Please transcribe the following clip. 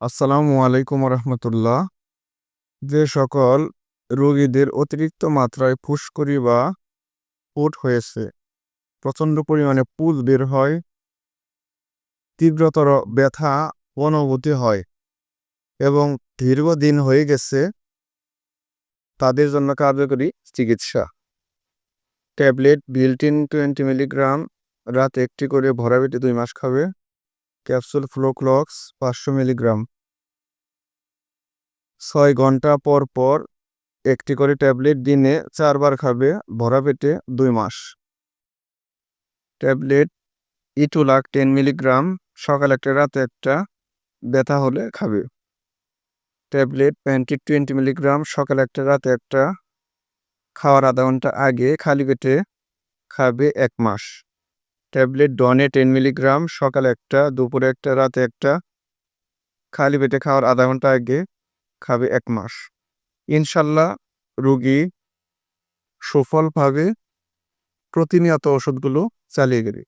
আসসালামু আলাইকুম রহমতুল্লাহ যে সকল রোগীদের অতিরিক্ত মাত্রায় ফুসকুড়ি বা পুট হয়েছে, প্রচণ্ড পরিমাণে পুজ বের হয়, তীব্রতর ব্যথা অনুভূতি হয় এবং দীর্ঘদিন হয়ে গেছে, তাদের জন্য কার্যকরী চিকিৎসা। ট্যাবলেট বিল্টিন টোয়েন্টি মিলিগ্রাম, রাত একটি করে ভরা পেটে দুই মাস খাবে। ক্যাপসুল ফ্লোক্লক্স পাঁচশো মিলিগ্রাম। ছয় ঘণ্টা পর পর একটি করে ট্যাবলেট দিনে চারবার খাবে, ভরা পেটে দুই মাস। ট্যাবলেট ইটুলাক টেন মিলিগ্রাম, সকাল একটা, রাতে একটা, ব্যথা হলে খাবে। ট্যাবলেট প্যান্টি টোয়েন্টি মিলিগ্রাম, সকাল একটা, রাতে একটা, খাওয়ার আধা ঘণ্টা আগে খালি পেটে খাবে এক মাস। ট্যাবলেট ডনে টেন মিলিগ্রাম সকালে একটা, দুপুরে একটা, রাতে একটা। খালি পেটে খাওয়ার আধা ঘণ্টা আগে খাবে এক মাস। ইনশাল্লাহ রুগী সুফলভাবে প্রতিনিয়ত ওষুধগুলো চালিয়ে গেলে